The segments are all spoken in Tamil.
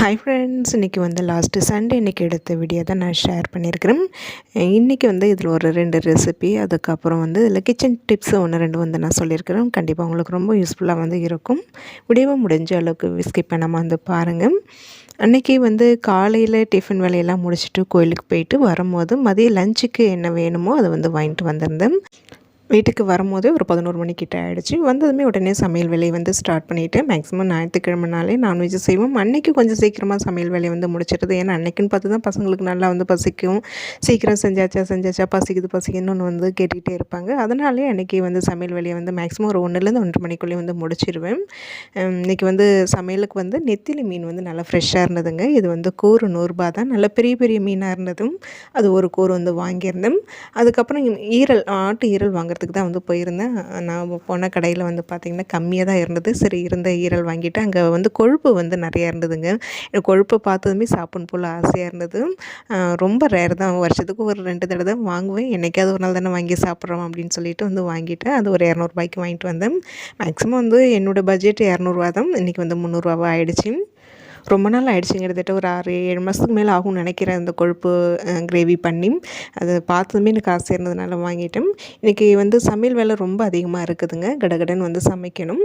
ஹாய் ஃப்ரெண்ட்ஸ் இன்றைக்கி வந்து லாஸ்ட்டு சண்டே இன்றைக்கி எடுத்த வீடியோ தான் நான் ஷேர் பண்ணியிருக்கிறேன். இன்றைக்கி வந்து இதில் ஒரு ரெண்டு ரெசிபி அதுக்கப்புறம் வந்து இதில் கிச்சன் டிப்ஸ் ஒன்று ரெண்டு வந்து நான் சொல்லியிருக்கிறேன். கண்டிப்பாக உங்களுக்கு ரொம்ப யூஸ்ஃபுல்லாக வந்து இருக்கும். வீடியோவை முடிஞ்ச அளவுக்கு ஸ்கிப் பண்ணாமல் வந்து பாருங்கள் அன்றைக்கி வந்து காலையில் டிஃபன் வேலையெல்லாம் முடிச்சுட்டு கோயிலுக்கு போயிட்டு வரும்போது மதியம் லஞ்சுக்கு என்ன வேணுமோ அதை வந்து வாங்கிட்டு வந்திருந்தேன். வீட்டுக்கு வரும்போது ஒரு பதினோரு மணிக்கிட்ட ஆகிடுச்சு வந்ததுமே உடனே சமையல் வேலையை வந்து ஸ்டார்ட் பண்ணிவிட்டு மேக்ஸிமம் ஞாயிற்றுக்கிழமைனாலே நான்வெஜ் செய்வோம். அன்றைக்கி கொஞ்சம் சீக்கிரமாக சமையல் வேலையை வந்து முடிச்சிடுது ஏன்னா அன்றைக்குன்னு பார்த்து தான் பசங்களுக்கு நல்லா வந்து பசிக்கும். சீக்கிரம் செஞ்சாச்சா செஞ்சாச்சா பசிக்குது பசிக்குன்னு வந்து கேட்டுகிட்டே இருப்பாங்க. அதனாலே அன்றைக்கி வந்து சமையல் வேலையை வந்து மேக்ஸிமம் ஒரு ஒன்றுலேருந்து ஒன்றரை மணிக்குள்ளேயே வந்து முடிச்சிடுவேன் இன்றைக்கி வந்து சமையலுக்கு வந்து நெத்திலி மீன் வந்து நல்லா ஃப்ரெஷ்ஷாக இருந்ததுங்க. இது வந்து கூறு நூறுரூபா தான். நல்ல பெரிய பெரிய மீனாக இருந்ததும் அது ஒரு கூறு வந்து வாங்கியிருந்தேன். அதுக்கப்புறம் ஈரல் ஆட்டு ஈரல் வாங்குறது வாங்குறதுக்கு தான் வந்து போயிருந்தேன். நான் போன கடையில் வந்து பார்த்திங்கன்னா கம்மியாக தான் இருந்தது. சரி இருந்த ஈரல் வாங்கிட்டு அங்கே வந்து கொழுப்பு வந்து நிறையா இருந்ததுங்க. கொழுப்பை பார்த்ததுமே சாப்பிட்ணும் போல் ஆசையாக இருந்தது. ரொம்ப ரேர் தான். வருஷத்துக்கு ஒரு ரெண்டு தடவை தான் வாங்குவேன். என்றைக்காவது ஒரு நாள் தானே வாங்கி சாப்பிட்றோம் அப்படின்னு சொல்லிட்டு வந்து வாங்கிட்டேன். அது ஒரு இரநூறுபாய்க்கு வாங்கிட்டு வந்தேன். மேக்ஸிமம் வந்து என்னோடய பட்ஜெட் இரநூறுவா தான். இன்றைக்கி வந்து முந்நூறுரூவா ஆகிடுச்சி ரொம்ப நாள் ஆகிடுச்சிங்க கிட்டத்தட்ட ஒரு ஆறு ஏழு மாதத்துக்கு மேலே ஆகும்னு நினைக்கிறேன் அந்த கொழுப்பு கிரேவி பண்ணி. அதை பார்த்ததுமே எனக்கு ஆசை இருந்ததுனால வாங்கிட்டேன். இன்றைக்கி வந்து சமையல் வேலை ரொம்ப அதிகமாக இருக்குதுங்க. கடகடன் வந்து சமைக்கணும்.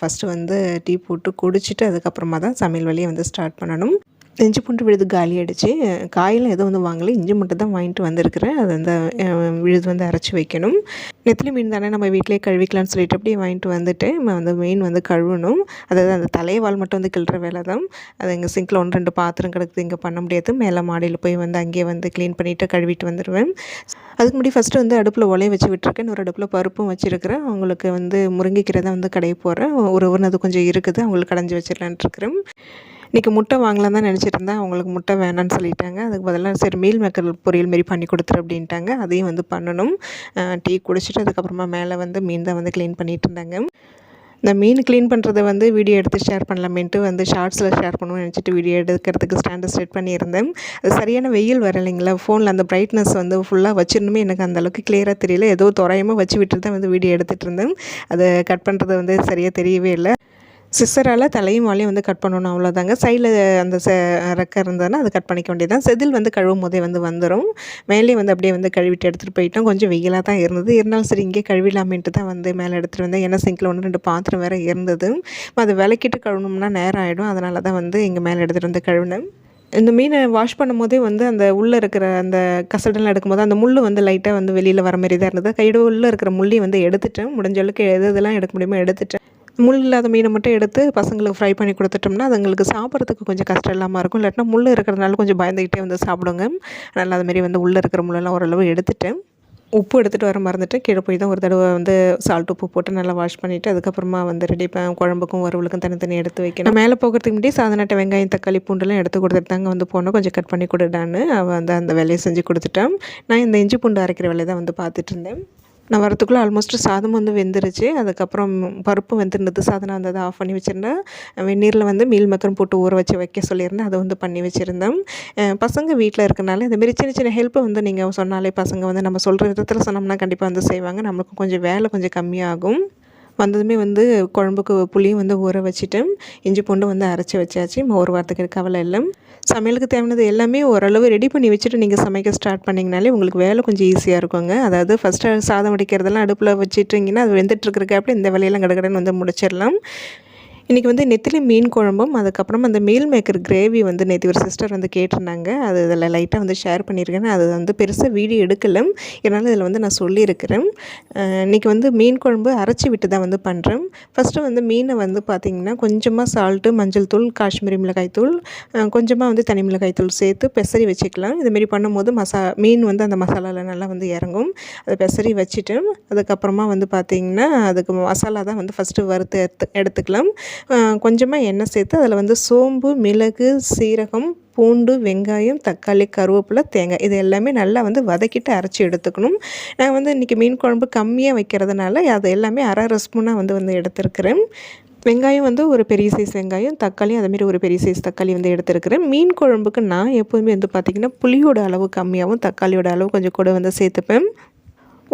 ஃபஸ்ட்டு வந்து டீ போட்டு குடிச்சிட்டு அதுக்கப்புறமா தான் சமையல் வேலையை வந்து ஸ்டார்ட் பண்ணணும். இஞ்சி பூண்டு விழுது காலி ஆகிடுச்சு காயெல்லாம் எதுவும் வந்து வாங்கலை. இஞ்சி மட்டும் தான் வாங்கிட்டு வந்திருக்கிறேன். அது அந்த விழுது வந்து அரைச்சி வைக்கணும். நெத்திலி மீன் தானே நம்ம வீட்டிலே கழுவிக்கலாம்னு சொல்லிட்டு அப்படியே வாங்கிட்டு வந்துட்டு அந்த வந்து மீன் வந்து கழுவணும். அதாவது அந்த தலைவால் மட்டும் வந்து கிள்ற வேலை தான். அது எங்கள் சிங்கில் ஒன்று ரெண்டு பாத்திரம் கிடக்குது. இங்கே பண்ண முடியாது. மேலே மாடியில் போய் வந்து அங்கேயே வந்து க்ளீன் பண்ணிவிட்டு கழுவிட்டு வந்துடுவேன் அதுக்கு முன்னாடி ஃபஸ்ட்டு வந்து அடுப்பில் ஒலையை வச்சு விட்டுருக்கேன். ஒரு அடுப்பில் பருப்பும் வச்சுருக்கிறேன். அவங்களுக்கு வந்து முருங்கைக்கீரை வந்து கடைய போகிறேன் ஒரு ஒரு அது கொஞ்சம் இருக்குது. அவங்களுக்கு கடைஞ்சி வச்சிடலான்ட்டுருக்குறேன் இன்றைக்கி முட்டை வாங்கலாம் தான் நினச்சிட்டு இருந்தேன் அவங்களுக்கு முட்டை வேணான்னு சொல்லிட்டாங்க. அதுக்கு பதிலாக சரி மீல் மேக்கர் பொரியல் மாரி பண்ணி கொடுத்துரு அப்படின்ட்டாங்க. அதையும் வந்து பண்ணணும். டீ குடிச்சிட்டு அதுக்கப்புறமா மேலே வந்து மீன் தான் வந்து க்ளீன் பண்ணிகிட்டு இருந்தாங்க. இந்த மீன் க்ளீன் பண்ணுறத வந்து வீடியோ எடுத்து ஷேர் பண்ணலாமேன்ட்டு வந்து ஷார்ட்ஸில் ஷேர் பண்ணணும்னு நினச்சிட்டு வீடியோ எடுக்கிறதுக்கு ஸ்டாண்டர்ட் செட் பண்ணியிருந்தேன். அது சரியான வெயில் வர இல்லைங்களா? ஃபோனில் அந்த ப்ரைட்னஸ் வந்து ஃபுல்லாக வச்சிருந்துமே எனக்கு அந்தளவுக்கு கிளியராக தெரியல. ஏதோ துறையமாக வச்சு விட்டு தான் வந்து வீடியோ எடுத்துகிட்டு இருந்தேன். அதை கட் பண்ணுறது வந்து சரியாக தெரியவே இல்லை. சிஸ்டரால் தலையும் வாலையும் வந்து கட் பண்ணணும் அவ்வளோதாங்க சைடில் அந்த ச ரெக்கை இருந்ததுன்னா அது கட் பண்ணிக்க வேண்டியதான் செதில் வந்து கழுவும் போதே வந்து வந்துடும் மேலே வந்து அப்படியே வந்து கழுவிட்டு எடுத்துகிட்டு போயிட்டோம். கொஞ்சம் வெயிலாக தான் இருந்தது. இருந்தாலும் சரி இங்கே கழுவிலாமேன்ட்டு தான் வந்து மேலே எடுத்துகிட்டு வந்தேன். ஏன்னா சிங்கில் ஒன்று ரெண்டு பாத்திரம் வேறு இருந்தது. அதை விளக்கிட்டு கழுவணும்னா நேரம் ஆகிடும் அதனால தான் வந்து இங்கே மேலே எடுத்துகிட்டு வந்து கழுவினேன். இந்த மீனை வாஷ் பண்ணும் போதே வந்து அந்த உள்ளே இருக்கிற அந்த கசடெல்லாம் எடுக்கும்போது அந்த முள் வந்து லைட்டாக வந்து வெளியில் வர மாதிரி தான் இருந்தது. கையோட உள்ளே இருக்கிற முள்ளையும் வந்து எடுத்துட்டேன். முடிஞ்ச அளவுக்கு எது இதெல்லாம் எடுக்க முடியுமோ எடுத்துட்டேன். முள் இல்லாத மீனை மட்டும் எடுத்து பசங்களுக்கு ஃப்ரை பண்ணி கொடுத்துட்டோம்னா அதுங்களுக்கு சாப்பிட்றதுக்கு கொஞ்சம் கஷ்டம் இல்லாமல் இருக்கும். இல்லாட்டினா முள் இருக்கிறதுனால கொஞ்சம் பயந்துக்கிட்டே வந்து சாப்பிடுங்க. அதனால் அதுமாரி வந்து உள்ளே இருக்கிற முள்ளெல்லாம் ஓரளவு எடுத்துட்டேன் உப்பு எடுத்துகிட்டு வர மறந்துட்டு கீழே போய் தான் ஒரு தடவை வந்து சால்ட் உப்பு போட்டு நல்லா வாஷ் பண்ணிவிட்டு அதுக்கப்புறமா வந்து ரெடி குழம்புக்கும் வறுவலுக்கும் தனித்தனி எடுத்து வைக்கணும். மேலே போகிறதுக்கு முன்னாடி சாதனட்டை வெங்காயம் தக்காளி பூண்டுலாம் எடுத்து கொடுத்துட்டு தாங்க வந்து போனோம். கொஞ்சம் கட் பண்ணி கொடுடான்னு அவள் வந்து அந்த வேலையை செஞ்சு கொடுத்துட்டேன். நான் இந்த இஞ்சி பூண்டு அரைக்கிற வேலையை தான் வந்து பார்த்துட்டு இருந்தேன். நான் வரத்துக்குள்ளே ஆல்மோஸ்ட் சாதம் வந்து வெந்துருச்சு. அதுக்கப்புறம் பருப்பு வெந்துருந்தது. சாதம் வந்து அதை ஆஃப் பண்ணி வச்சுருந்தேன். வெந்நீரில் வந்து மீல் மக்கரம் போட்டு ஊற வச்சு வைக்க சொல்லியிருந்தேன். அதை வந்து பண்ணி வச்சுருந்தேன். பசங்க வீட்டில் இருக்கனால இந்தமாரி சின்ன சின்ன ஹெல்ப்பை வந்து நீங்கள் சொன்னாலே பசங்க வந்து நம்ம சொல்கிற விதத்தில் சொன்னோம்னா கண்டிப்பாக வந்து செய்வாங்க. நம்மளுக்கும் கொஞ்சம் வேலை கொஞ்சம் கம்மியாகும். வந்ததுமே வந்து குழம்புக்கு புளியும் வந்து ஊற வச்சுட்டு இஞ்சி பூண்டு வந்து அரைச்சி வச்சாச்சு. ஒரு வாரத்துக்கு கவலை இல்லை. சமையலுக்கு தேவையானது எல்லாமே ஓரளவு ரெடி பண்ணி வச்சுட்டு நீங்கள் சமைக்க ஸ்டார்ட் பண்ணிங்கனாலே உங்களுக்கு வேலை கொஞ்சம் ஈஸியாக இருக்குங்க. அதாவது ஃபஸ்ட்டு சாதம் வடிக்கிறதெல்லாம் அடுப்பில் வச்சுட்டிங்கன்னா அது வெந்துட்டுருக்கிற கேப்பில் இந்த வேலையெல்லாம் கடகடன்னு வந்து முடிச்சிடலாம். இன்றைக்கி வந்து நெத்திலி மீன் குழம்பும் அதுக்கப்புறம் அந்த மீல் மேக்கர் கிரேவி வந்து நேற்று ஒரு சிஸ்டர் வந்து கேட்டிருந்தாங்க. அது இதில் லைட்டாக வந்து ஷேர் பண்ணியிருக்கேன் அது வந்து பெருசாக வீடியோ எடுக்கலை இதனால் இதில் வந்து நான் சொல்லியிருக்கிறேன். இன்றைக்கி வந்து மீன் குழம்பு அரைச்சி விட்டு தான் வந்து பண்ணுறேன் ஃபஸ்ட்டு வந்து மீனை வந்து பார்த்திங்கன்னா கொஞ்சமாக சால்ட்டு மஞ்சள் தூள் காஷ்மீரி மிளகாய் தூள் கொஞ்சமாக வந்து தனி மிளகாய் தூள் சேர்த்து பெசரி வச்சுக்கலாம். இதுமாரி பண்ணும்போது மசா மீன் வந்து அந்த மசாலாவில் நல்லா வந்து இறங்கும். அதை பெசரி வச்சுட்டு அதுக்கப்புறமா வந்து பார்த்திங்கன்னா அதுக்கு மசாலா தான் வந்து ஃபஸ்ட்டு வறுத்து எடுத்து எடுத்துக்கலாம். கொஞ்சமாக எண்ணெய் சேர்த்து அதில் வந்து சோம்பு மிளகு சீரகம் பூண்டு வெங்காயம் தக்காளி கருவேப்பிலை தேங்காய் இது எல்லாமே நல்லா வந்து வதக்கிட்டு அரைச்சி எடுத்துக்கணும். நான் வந்து இன்றைக்கி மீன் குழம்பு கம்மியாக வைக்கிறதுனால அது எல்லாமே அரை அரை ஸ்பூனாக வந்து வந்து எடுத்துருக்கிறேன். வெங்காயம் வந்து ஒரு பெரிய சைஸ் வெங்காயம் தக்காளி அதேமாரி ஒரு பெரிய சைஸ் தக்காளி வந்து எடுத்துருக்கிறேன். மீன் குழம்புக்கு நான் எப்போதுமே வந்து பார்த்திங்கன்னா புளியோட அளவு கம்மியாகவும் தக்காளியோட அளவு கொஞ்சம் கூட வந்து சேர்த்துப்பேன்.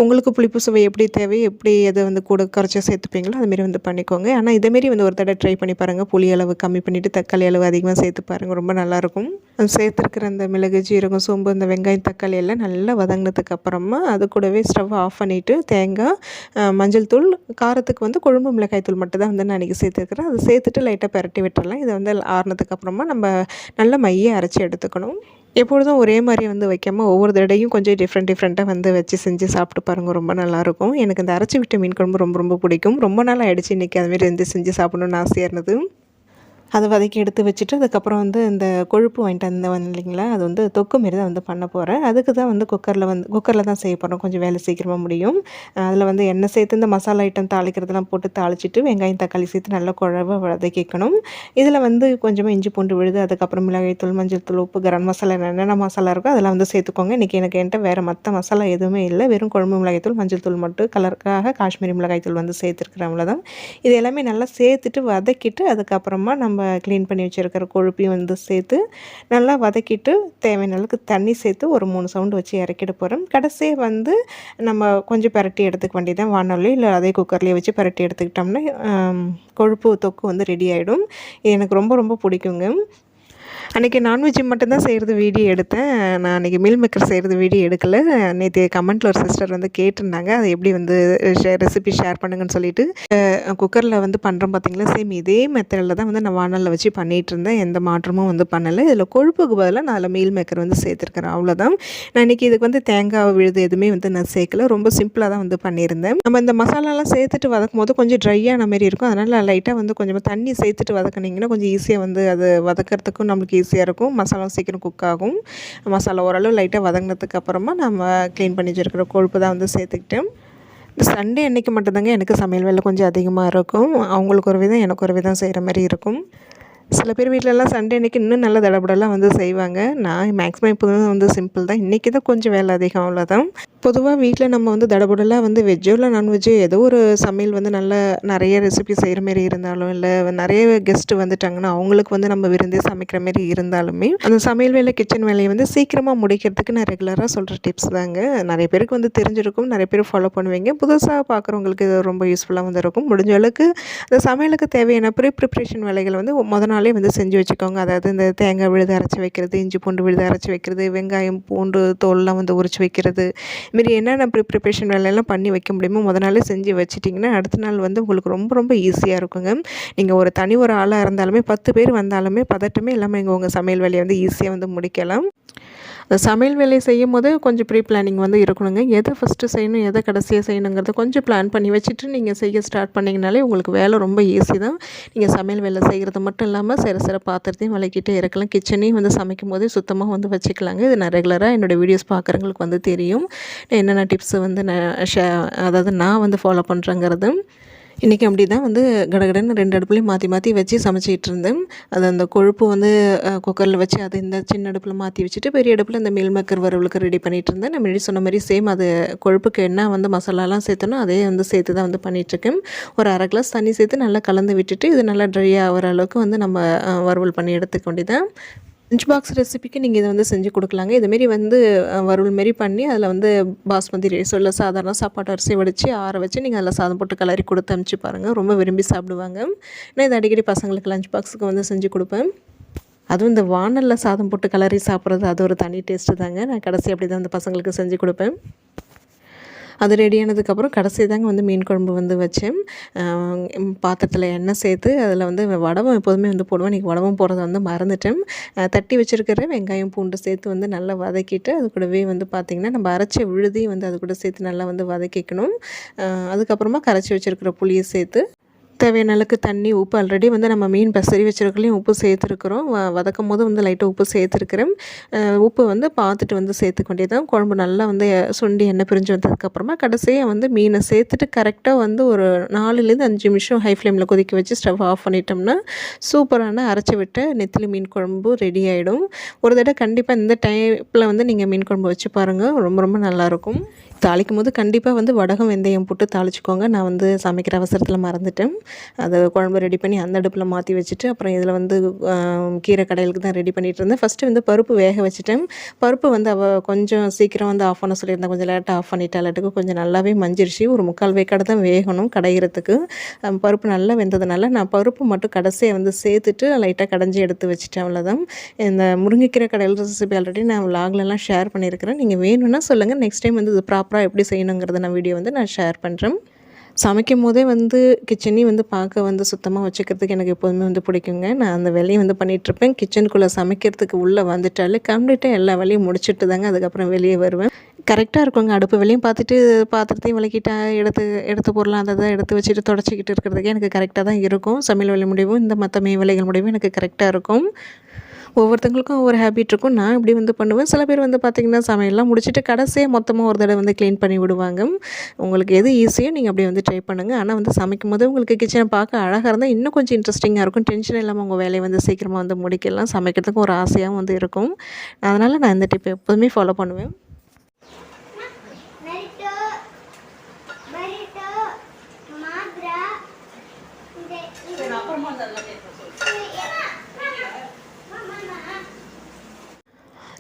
உங்களுக்கு புளிப்பு சுவை எப்படி தேவை எப்படி எதை வந்து கூட குறைச்சி சேர்த்துப்பீங்களோ அதுமாரி வந்து பண்ணிக்கோங்க. ஆனால் இதேமாரி வந்து ஒரு தடவை ட்ரை பண்ணி பாருங்கள் புளி அளவு கம்மி பண்ணிவிட்டு தக்காளி அளவு அதிகமாக சேர்த்து பாருங்கள் ரொம்ப நல்லாயிருக்கும். சேர்த்துருக்கிற அந்த மிளகு ஜீரகம் சோம்பு இந்த வெங்காயம் தக்காளி எல்லாம் நல்லா வதங்கினதுக்கு அப்புறமா அது கூடவே ஸ்டவ் ஆஃப் பண்ணிவிட்டு தேங்காய் மஞ்சள் தூள் காரத்துக்கு வந்து குழம்பு மிளகாய் தூள் மட்டும் தான் வந்து நான் இன்றைக்கி சேர்த்துருக்குறேன். அதை சேர்த்துட்டு லைட்டாக பரட்டி விட்டுறலாம். இதை வந்து ஆறுனதுக்கு அப்புறமா நம்ம நல்ல மையை அரைச்சி எடுத்துக்கணும். எப்பொழுதும் ஒரே மாதிரி வந்து வைக்காமல் ஒவ்வொரு தடையும் கொஞ்சம் டிஃப்ரெண்ட் டிஃப்ரெண்ட்டாக வந்து வச்சு செஞ்சு சாப்பிட்டு பாருங்கள் ரொம்ப நல்லாயிருக்கும். எனக்கு இந்த அரைச்சி விட்ட மீன் குழம்பு ரொம்ப ரொம்ப பிடிக்கும். ரொம்ப நாள் ஆகிடுச்சு இன்றைக்கி அதுமாரி வந்து செஞ்சு சாப்பிடணுன்னு ஆசையாக இருந்தது. அதை வதக்கி எடுத்து வச்சுட்டு அதுக்கப்புறம் வந்து இந்த கொழுப்பு வாங்கிட்டு வந்து இல்லைங்களா அது வந்து தொக்கு மாரி தான் வந்து பண்ண போகிறேன் அதுக்கு தான் வந்து குக்கரில் வந்து குக்கரில் தான் செய்ய போகிறோம் கொஞ்சம் வேலை சீக்கிரமாக முடியும். அதில் வந்து எண்ணெய் சேர்த்து இந்த மசாலா ஐட்டம் தாளிக்கிறதெல்லாம் போட்டு தாளிச்சிட்டு வெங்காயம் தக்காளி சேர்த்து நல்லா குழவை வதக்கிக்கணும். இதில் வந்து கொஞ்சமாக இஞ்சி பூண்டு விழுது அதுக்கப்புறம் மிளகாய் தூள் மஞ்சள் தூள் உப்பு கரம் மசாலா என்னென்ன மசாலா இருக்கோ அதெல்லாம் வந்து சேர்த்துக்கோங்க. இன்றைக்கி எனக்கு என்கிட்ட வேறு மற்ற மசாலா எதுவுமே இல்லை. வெறும் குழம்பு மிளகாய் தூள் மஞ்சள் தூள் மட்டும் கலருக்காக காஷ்மீரி மிளகாய் தூள் வந்து சேர்த்துருக்குறவங்கள தான் இது எல்லாமே நல்லா சேர்த்துட்டு வதக்கிட்டு அதுக்கப்புறமா நம்ம க்ளீன் பண்ணி வச்சுருக்கிற கொழுப்பையும் வந்து சேர்த்து நல்லா வதக்கிட்டு தேவையான அளவுக்கு தண்ணி சேர்த்து ஒரு மூணு சவுண்டு வச்சு இறக்கிட போகிறோம் கடைசியாக வந்து நம்ம கொஞ்சம் பரட்டி எடுத்துக்க வேண்டியதான் வானொலி இல்லை அதே குக்கர்லேயே வச்சு பரட்டி எடுத்துக்கிட்டோம்னா கொழுப்பு தொக்கு வந்து ரெடி ஆகிடும் எனக்கு ரொம்ப ரொம்ப பிடிக்குங்க. அன்றைக்கி நான்வெஜ் மட்டும்தான் செய்கிறது வீடியோ எடுத்தேன். நான் அன்றைக்கி மீல் மேக்கர் செய்கிறது வீடியோ எடுக்கலை. நேற்று கமெண்ட்டில் ஒரு சிஸ்டர் வந்து கேட்டிருந்தாங்க. அது எப்படி வந்து ஷே ரெசிபி ஷேர் பண்ணுங்கன்னு சொல்லிட்டு. குக்கரில் வந்து பண்ணுறோம் பார்த்திங்களா சேம் இதே மெத்தடில் தான் வந்து நான் வானலில் வச்சு பண்ணிகிட்டு இருந்தேன். எந்த மாற்றமும் வந்து பண்ணலை. இதில் கொழுப்புக்கு பதிலாக நான் அதில் மீல் மேக்கர் வந்து சேர்த்துருக்கிறேன் அவ்வளோதான் நான் இன்றைக்கி இதுக்கு வந்து தேங்காய் விழுது எதுவுமே வந்து நான் சேர்க்கல. ரொம்ப சிம்பிளாக தான் வந்து பண்ணியிருந்தேன். நம்ம இந்த மசாலாலாம் சேர்த்துட்டு வதக்கும் போது கொஞ்சம் ட்ரையான மாதிரி இருக்கும். அதனால் லைட்டாக வந்து கொஞ்சமாக தண்ணி சேர்த்துட்டு வதக்குனிங்கன்னா கொஞ்சம் ஈஸியாக வந்து அது வதக்கிறதுக்கும் நம்மளுக்கு ஈஸியாக இருக்கும். மசாலா சீக்கிரம் குக் ஆகும். மசாலா ஓரளவு லைட்டாக வதங்கினதுக்கு அப்புறமா நம்ம க்ளீன் பண்ணி வச்சுருக்கிற கொழுப்பு தான் வந்து சேர்த்துக்கிட்டேன் இந்த சண்டே அன்றைக்கி மட்டும்தாங்க எனக்கு சமையல் வேலை கொஞ்சம் அதிகமாக இருக்கும். அவங்களுக்கு ஒரு விதம் எனக்கு ஒரு விதம் செய்கிற மாதிரி இருக்கும். சில பேர் வீட்டிலலாம் சண்டே அன்றைக்கி இன்னும் நல்ல தடபடலாம் வந்து செய்வாங்க. நான் மேக்ஸிமம் இப்போதும் வந்து சிம்பிள் தான். இன்றைக்கி தான் கொஞ்சம் வேலை அதிகம் அவ்வளோதான் பொதுவாக வீட்டில் நம்ம வந்து தடபுடலாக வந்து வெஜ்ஜோ இல்லை நான்வெஜ்ஜோ ஏதோ ஒரு சமையல் வந்து நல்ல நிறைய ரெசிபி செய்கிற மாரி இருந்தாலும் இல்லை நிறைய கெஸ்ட்டு வந்துட்டாங்கன்னா அவங்களுக்கு வந்து நம்ம விருந்தி சமைக்கிற மாரி இருந்தாலுமே அந்த சமையல் வேலை கிச்சன் வேலையை வந்து சீக்கிரமாக முடிக்கிறதுக்கு நான் ரெகுலராக சொல்கிற டிப்ஸ் தாங்க. நிறைய பேருக்கு வந்து தெரிஞ்சிருக்கும். நிறைய பேர் ஃபாலோ பண்ணுவீங்க. புதுசாக பார்க்குறவங்களுக்கு இது ரொம்ப யூஸ்ஃபுல்லாக வந்து இருக்கும். முடிஞ்ச அளவுக்கு அந்த சமையலுக்கு தேவையான ப்ரீ ப்ரிப்ரேஷன் வேலைகள் வந்து முதல்ல நாளே வந்து செஞ்சு வச்சுக்கோங்க. அதாவது இந்த தேங்காய் விழுது அரைச்சி வைக்கிறது இஞ்சி பூண்டு விழுது அரைச்சி வைக்கிறது வெங்காயம் பூண்டு தோல்லாம் வந்து உரிச்சு வைக்கிறது. இதுமாரி என்னென்ன ப்ரி ப்ரிப்ரேஷன் வேலையெல்லாம் பண்ணி வைக்க முடியுமோ முத நாளே செஞ்சு வச்சுட்டிங்கன்னா அடுத்த நாள் வந்து உங்களுக்கு ரொம்ப ரொம்ப ஈஸியாக இருக்குங்க. நீங்கள் ஒரு தனி ஒரு ஆளாக இருந்தாலுமே பத்து பேர் வந்தாலுமே பதட்டமே இல்லாமல் இங்கே உங்கள் சமையல் வேலையை வந்து ஈஸியாக வந்து முடிக்கலாம். சமையல் வேலை செய்யும் போது கொஞ்சம் ப்ரீ பிளானிங் வந்து இருக்கணுங்க. எதை ஃபஸ்ட்டு செய்யணும் எதை கடைசியாக செய்யணுங்கிறத கொஞ்சம் பிளான் பண்ணி வச்சுட்டு நீங்கள் செய்ய ஸ்டார்ட் பண்ணிங்கனாலே உங்களுக்கு வேலை ரொம்ப ஈஸி தான். நீங்கள் சமையல் வேலை செய்கிறது மட்டும் இல்லாமல் சிற சிற பாத்திரத்தையும் விளக்கிட்டே இருக்கலாம். கிச்சனையும் வந்து சமைக்கும் போதே சுத்தமாக வந்து வச்சுக்கலாங்க. இது நான் ரெகுலராக என்னோடய வீடியோஸ் பார்க்குறவங்களுக்கு வந்து தெரியும். என்னென்ன டிப்ஸு வந்து நான் ஷே அதாவது நான் வந்து ஃபாலோ பண்ணுறேங்கிறது இன்றைக்கி அப்படி தான் வந்து கடகடன்னு ரெண்டு அடுப்புலையும் மாற்றி மாற்றி வச்சு சமைச்சிட்டு இருந்தேன். அது அந்த கொழுப்பு வந்து குக்கரில் வச்சு அது இந்த சின்ன அடுப்பில் மாற்றி வச்சுட்டு பெரிய அடுப்பில் இந்த மேல்மக்கர் மேக்கர் ரெடி பண்ணிகிட்டு இருந்தேன். நான் முன்னாடி சொன்ன மாதிரி சேம் அது கொழுப்புக்கு என்ன வந்து மசாலாலாம் சேர்த்தனோ அதே வந்து சேர்த்து தான் வந்து பண்ணிகிட்ருக்கேன் ஒரு அரை கிளாஸ் தண்ணி சேர்த்து நல்லா கலந்து விட்டுட்டு இது நல்லா ட்ரை ஆகிற அளவுக்கு வந்து நம்ம வறுவல் பண்ணி எடுத்துக்க வேண்டியதான் லஞ்ச் பாக்ஸ் ரெசிபிக்கு நீங்கள் இதை வந்து செஞ்சு கொடுக்கலாங்க. இதுமாரி வந்து வறுவல் மாரி பண்ணி அதில் வந்து பாஸ்மதி ரைஸோ இல்லை சாதாரண சாப்பாட்டு அரிசி வடித்து ஆற வச்சு நீங்கள் அதில் சாதம் போட்டு கலரி கொடுத்து அனுப்பிச்சு பாருங்கள் ரொம்ப விரும்பி சாப்பிடுவாங்க. நான் இதை அடிக்கடி பசங்களுக்கு லஞ்ச் பாக்ஸுக்கு வந்து செஞ்சு கொடுப்பேன். அதுவும் இந்த வானலில் சாதம் போட்டு கலரி சாப்பிட்றது அது ஒரு தனி டேஸ்ட்டு தாங்க. நான் கடைசி அப்படி தான் அந்த பசங்களுக்கு செஞ்சு கொடுப்பேன். அது ரெடியானதுக்கப்புறம் கடைசி தாங்க வந்து மீன் குழம்பு வந்து வச்சேன். பாத்திரத்தில் எண்ணெய் சேர்த்து அதில் வந்து வடவம் எப்போதுமே வந்து போடுவேன். இன்றைக்கி வடவம் போடுறத வந்து மறந்துட்டேன். தட்டி வச்சுருக்கிற வெங்காயம் பூண்டு சேர்த்து வந்து நல்லா வதக்கிட்டு அது கூடவே வந்து பார்த்திங்கன்னா நம்ம அரைச்ச விழுதி வந்து அது கூட சேர்த்து நல்லா வந்து வதக்கிக்கணும். அதுக்கப்புறமா கரைச்சி வச்சுருக்கிற புளியை சேர்த்து தேவையான அளவுக்கு தண்ணி உப்பு ஆல்ரெடி வந்து நம்ம மீன் பசரி வச்சுருக்கலையும் உப்பு சேர்த்துருக்குறோம். வதக்கும் போது வந்து லைட்டாக உப்பு சேர்த்துருக்குறேன். உப்பு வந்து பார்த்துட்டு வந்து சேர்த்துக்க வேண்டியதான் குழம்பு நல்லா வந்து சுண்டி எண்ணெய் பிரிஞ்சு வந்ததுக்கப்புறமா கடைசியாக வந்து மீனை சேர்த்துட்டு கரெக்டாக வந்து ஒரு நாலுலேருந்து அஞ்சு நிமிஷம் ஹை ஃப்ளேமில் கொதிக்க வச்சு ஸ்டவ் ஆஃப் பண்ணிட்டோம்னா சூப்பரான அரைச்சி விட்ட நெத்திலி மீன் குழம்பு ரெடி ஆகிடும் ஒரு தடவை கண்டிப்பாக இந்த டைப்பில் வந்து நீங்கள் மீன் குழம்பு வச்சு பாருங்கள் ரொம்ப ரொம்ப நல்லாயிருக்கும் தாளிக்கும் போது கண்டிப்பாக வந்து வடகம் வெந்தயம் போட்டு தாளிச்சிக்கோங்க. நான் வந்து சமைக்கிற அவசரத்தில் மறந்துட்டேன். அதை குழம்பு ரெடி பண்ணி அந்த அடுப்பில் மாற்றி வச்சுட்டு அப்புறம் இதில் வந்து கீரை கடையிலுக்கு தான் ரெடி பண்ணிகிட்டு இருந்தேன். ஃபஸ்ட்டு வந்து பருப்பு வேக வச்சுட்டேன். பருப்பு வந்து அவள் கொஞ்சம் சீக்கிரம் வந்து ஆஃப் பண்ண சொல்லியிருந்தேன் கொஞ்சம் லேட்டாக ஆஃப் பண்ணிட்டாலட்டுக்கு கொஞ்சம் நல்லாவே மஞ்சிருச்சு. ஒரு முக்கால் வேக்காடு தான் வேகணும் கடையிறதுக்கு. பருப்பு நல்லா வெந்ததுனால நான் பருப்பு மட்டும் கடைசியை வந்து சேர்த்துட்டு லைட்டாக கடைஞ்சி எடுத்து வச்சுட்டேன். அவ்வளோதான் இந்த முருங்கைக்கீரை கடையில் ரெசிபி ஆல்ரெடி நான் vlogலலாம் ஷேர் பண்ணியிருக்கிறேன். நீங்கள் வேணும்னா சொல்லுங்கள் நெக்ஸ்ட் டைம் வந்து இது ப்ராப்பராக எப்படி செய்யணுங்கிறத நான் வீடியோ வந்து நான் ஷேர் பண்ணுறேன் சமைக்கும் போதே வந்து கிச்சனையும் வந்து பார்க்க வந்து சுத்தமாக வச்சுக்கிறதுக்கு எனக்கு எப்போதுமே வந்து பிடிக்குங்க. நான் அந்த வேலையும் வந்து பண்ணிகிட்ருப்பேன் கிச்சனுக்குள்ளே சமைக்கிறதுக்கு உள்ளே வந்துட்டாலே கம்ப்ளீட்டாக எல்லா வேலையும் முடிச்சுட்டு தாங்க அதுக்கப்புறம் வெளியே வருவேன். கரெக்டாக இருக்குங்க. அடுப்பு வேலையும் பார்த்துட்டு பாத்திரத்தையும் விளக்கிட்டா எடுத்து எடுத்து பொருளாக அந்த இதை எடுத்து வச்சுட்டு தொடச்சிக்கிட்டு இருக்கிறதுக்கே எனக்கு கரெக்டாக தான் இருக்கும். சமையல் வேலை முடிவும் இந்த மற்ற மே வேலைகள் முடிவும் எனக்கு கரெக்டாக இருக்கும். ஒவ்வொருத்தங்களுக்கும் ஒவ்வொரு ஹேபிட் இருக்கும். நான் இப்படி வந்து பண்ணுவேன். சில பேர் வந்து பார்த்திங்கன்னா சமையல்லாம் முடிச்சுட்டு கடைசியாக மொத்தமாக ஒரு தடவை வந்து க்ளீன் பண்ணி விடுவாங்க. உங்களுக்கு எது ஈஸியோ நீங்கள் அப்படி வந்து ட்ரை பண்ணுங்கள் ஆனால் வந்து சமைக்கும் போது உங்களுக்கு கிச்சனை பார்க்க அழகாக இருந்தால் இன்னும் கொஞ்சம் இன்ட்ரெஸ்டிங்காக இருக்கும். டென்ஷன் இல்லாமல் உங்கள் வேலையை வந்து சீக்கிரமாக வந்து முடிக்கலாம். சமைக்கிறதுக்கு ஒரு ஆசையாகவும் வந்து இருக்கும். அதனால் நான் இந்த டிப் எப்போதுமே ஃபாலோ பண்ணுவேன். அப்புறமா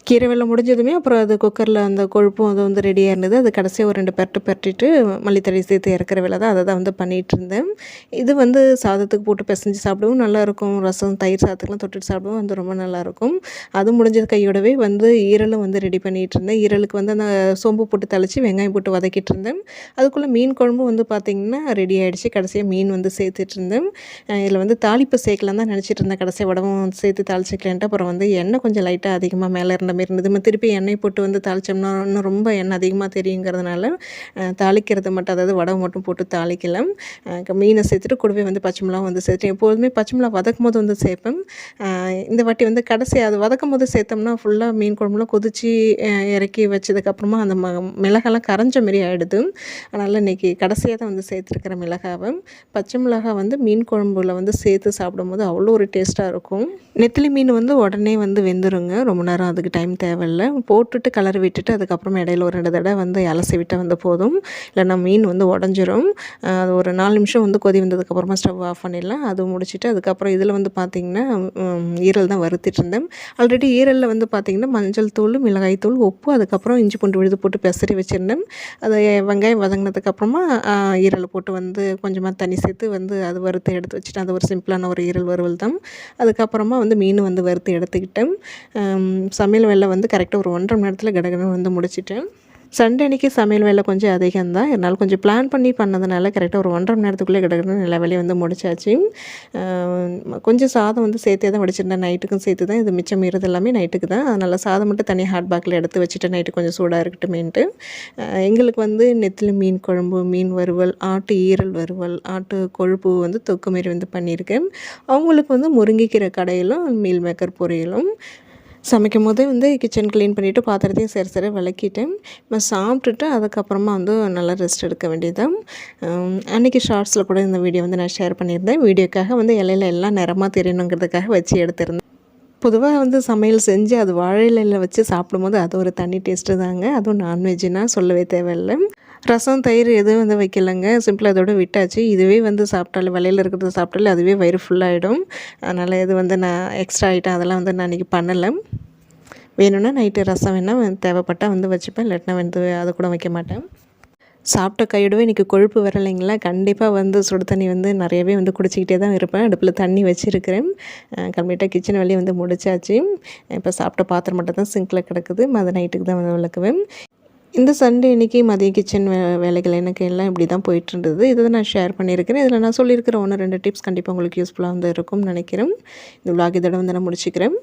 கீரை வெள்ளம் முடிஞ்சதுமே அப்புறம் அது குக்கரில் அந்த கொழுப்பும் அது வந்து ரெடியாக இருந்தது. அது கடைசியாக ஒரு ரெண்டு பெரட்டு பெரட்டிட்டு மல்லித்தடி சேர்த்து இறக்குற வேலை தான். அதை தான் வந்து பண்ணிகிட்டு இருந்தேன். இது வந்து சாதத்துக்கு போட்டு பிசைஞ்சு சாப்பிடவும் நல்லாயிருக்கும் ரசம் தயிர் சாதத்துக்குலாம் தொட்டுட்டு சாப்பிடவும் வந்து ரொம்ப நல்லாயிருக்கும் அது முடிஞ்சது கையோடவே வந்து ஈரலும் வந்து ரெடி பண்ணிகிட்டு இருந்தேன். ஈரலுக்கு வந்து அந்த சோம்பு போட்டு தளிச்சு வெங்காயம் போட்டு வதக்கிட்டு இருந்தேன். அதுக்குள்ளே மீன் குழம்பு வந்து பார்த்திங்கன்னா ரெடி ஆகிடுச்சு கடைசியாக மீன் வந்து சேர்த்துட்டு இருந்தேன். இதில் வந்து தாளிப்பு சேர்க்கலாம் தான் நினச்சிட்டு இருந்தேன். கடைசியாக வடவும் சேர்த்து தாளிச்சிக்கலான்ட்டு. அப்புறம் வந்து எண்ணெய் கொஞ்சம் லைட்டாக அதிகமாக மேலே இருந்த மாதிரி இருந்தது. நம்ம திருப்பி எண்ணெய் போட்டு வந்து தாளிச்சோம்னா இன்னும் ரொம்ப எண்ணெய் அதிகமாக தெரியுங்கிறதுனால தாளிக்கிறது மட்டும் அதாவது வடை மட்டும் போட்டு தாளிக்கலாம். மீனை சேர்த்துட்டு கூடவே வந்து பச்சை மிளகா வந்து சேர்த்து எப்போதுமே பச்சை மிளகா வதக்கும் போது வந்து சேர்ப்பேன். இந்த வாட்டி வந்து கடைசி அது வதக்கும் போது சேர்த்தோம்னா ஃபுல்லாக மீன் குழம்புலாம் கொதிச்சு இறக்கி வச்சதுக்கப்புறமா அந்த ம மிளகாலாம் கரைஞ்ச மாரி ஆகிடுது அதனால் இன்றைக்கி கடைசியாக தான் வந்து சேர்த்துருக்கிற மிளகாவை. பச்சை மிளகா வந்து மீன் குழம்புல வந்து சேர்த்து சாப்பிடும்போது அவ்வளோ ஒரு டேஸ்ட்டாக இருக்கும். நெத்திலி மீன் வந்து உடனே வந்து வெந்துருங்க. ரொம்ப நேரம் அதுக்கு டைம் தேவையில்லை. போட்டுட்டு கலர் விட்டுட்டு அதுக்கப்புறம் இடையில ஒரு ரெண்டு தடவை வந்து அலசி விட்டால் வந்து போதும். இல்லைன்னா மீன் வந்து உடஞ்சிரும். அது ஒரு நாலு நிமிஷம் வந்து கொதி வந்ததுக்கப்புறமா ஸ்டவ் ஆஃப் பண்ணிடலாம். அது முடிச்சுட்டு அதுக்கப்புறம் இதில் வந்து பார்த்திங்கன்னா ஈரல் தான் வறுத்துட்டு இருந்தேன். ஆல்ரெடி ஈரலில் வந்து பார்த்திங்கன்னா மஞ்சள் தூள் மிளகாய் தூள் உப்பு அதுக்கப்புறம் இஞ்சி பூண்டு விழுது போட்டு பெசரி வச்சுருந்தேன். அது வெங்காயம் வதங்கினதுக்கப்புறமா ஈரலை போட்டு வந்து கொஞ்சமாக தண்ணி சேர்த்து வந்து அது வறுத்து எடுத்து வச்சுட்டு அது ஒரு சிம்பிளான ஒரு ஈரல் வறுவல் தான். அதுக்கப்புறமா வந்து மீன் வந்து வறுத்து எடுத்துக்கிட்டேன். சமையல் வேலை வந்து கரெக்டாக ஒரு ஒன்றரை மணி நேரத்தில் கடகடன்னு வந்து முடிச்சிட்டேன் சண்டே அன்றைக்கி சமையல் வேலை கொஞ்சம் அதிகம் தான் இருந்தாலும் கொஞ்சம் பிளான் பண்ணி பண்ணதுனால கரெக்டாக ஒரு ஒன்றரை மணி நேரத்துக்குள்ளே கிடக்குன்னு எல்லா வேலையும் வந்து முடிச்சாச்சு. கொஞ்சம் சாதம் வந்து சேர்த்தே தான் வடிச்சிருந்தேன். நைட்டுக்கும் சேர்த்து தான். இது மிச்சம் மீறது எல்லாமே நைட்டுக்கு தான். அதனால் சாதம் மட்டும் தனியாக ஹாட் பேக்கில் எடுத்து வச்சுட்டு நைட்டு கொஞ்சம் சூடாக இருக்கட்டுமேன்ட்டு. எங்களுக்கு வந்து நெத்தில் மீன் குழம்பு மீன் வறுவல் ஆட்டு ஈரல் வறுவல் ஆட்டு கொழுப்பு வந்து தொக்கு மாரி வந்து பண்ணியிருக்கேன். அவங்களுக்கு வந்து முருங்கைக்கீரை கடையிலும் மீல் மேக்கர் பொரியலும் சமைக்கும் போதே வந்து கிச்சன் க்ளீன் பண்ணிவிட்டு பாத்திரத்தையும் சரி சரி விளக்கிட்டேன். இப்போ சாப்பிட்டுட்டு அதுக்கப்புறமா வந்து நல்லா ரெஸ்ட் எடுக்க வேண்டியதான் அன்றைக்கி ஷார்ட்ஸில் கூட இந்த வீடியோ வந்து நான் ஷேர் பண்ணியிருந்தேன். வீடியோக்காக வந்து இலையில எல்லாம் நிறமாக தெரியணுங்கிறதுக்காக வச்சு எடுத்திருந்தேன். பொதுவாக வந்து சமையல் செஞ்சு அது வாழை இலையில் வச்சு சாப்பிடும்போது அது ஒரு தனி டேஸ்ட்டு தாங்க. அதுவும் நான்வெஜ்னால் சொல்லவே தேவையில்லை. ரசம் தயிர் எதுவும் வந்து வைக்கலைங்க. சிம்பிளாக இதோட விட்டாச்சு. இதுவே வந்து சாப்பிட்டாலே வலையில் இருக்கிறத சாப்பிட்டாலே அதுவே வயிறு ஃபுல்லாகிடும் அதனால் இது வந்து நான் எக்ஸ்ட்ரா ஐட்டம் அதெல்லாம் வந்து நான் இன்றைக்கி பண்ணலை. வேணும்னா நைட்டு ரசம் வேணால் தேவைப்பட்டால் வந்து வச்சுப்பேன். இல்லாட்டினா வந்து அதை கூட வைக்க மாட்டேன். சாப்பிட்ட கையோடவே இன்றைக்கி கொழுப்பு வரலைங்களா கண்டிப்பாக வந்து சுடு தண்ணி வந்து நிறையவே வந்து குடிச்சிக்கிட்டே தான் இருப்பேன். அடுப்பில் தண்ணி வச்சுருக்கிறேன். கம்ப்ளீட்டாக கிச்சன் வேலையை வந்து முடிச்சாச்சு. இப்போ சாப்பிட்ட பாத்திரம் மட்டும் தான் சிங்கில் கிடக்குது. அதை நைட்டுக்கு தான் வந்து விளக்குவேன். இந்த சண்டே இன்றைக்கி மதிய கிச்சன் வே வேலைகள் எனக்கு எல்லாம் இப்படி தான் போயிட்டுருந்தது. இதை நான் ஷேர் பண்ணியிருக்கிறேன். இதில் நான் சொல்லியிருக்கிற ஒன்று ரெண்டு டிப்ஸ் கண்டிப்பாக உங்களுக்கு யூஸ்ஃபுல்லாக வந்து இருக்கும்னு நினைக்கிறேன். இந்த vlog இதோட வந்து நான் முடிச்சுக்கிறேன்.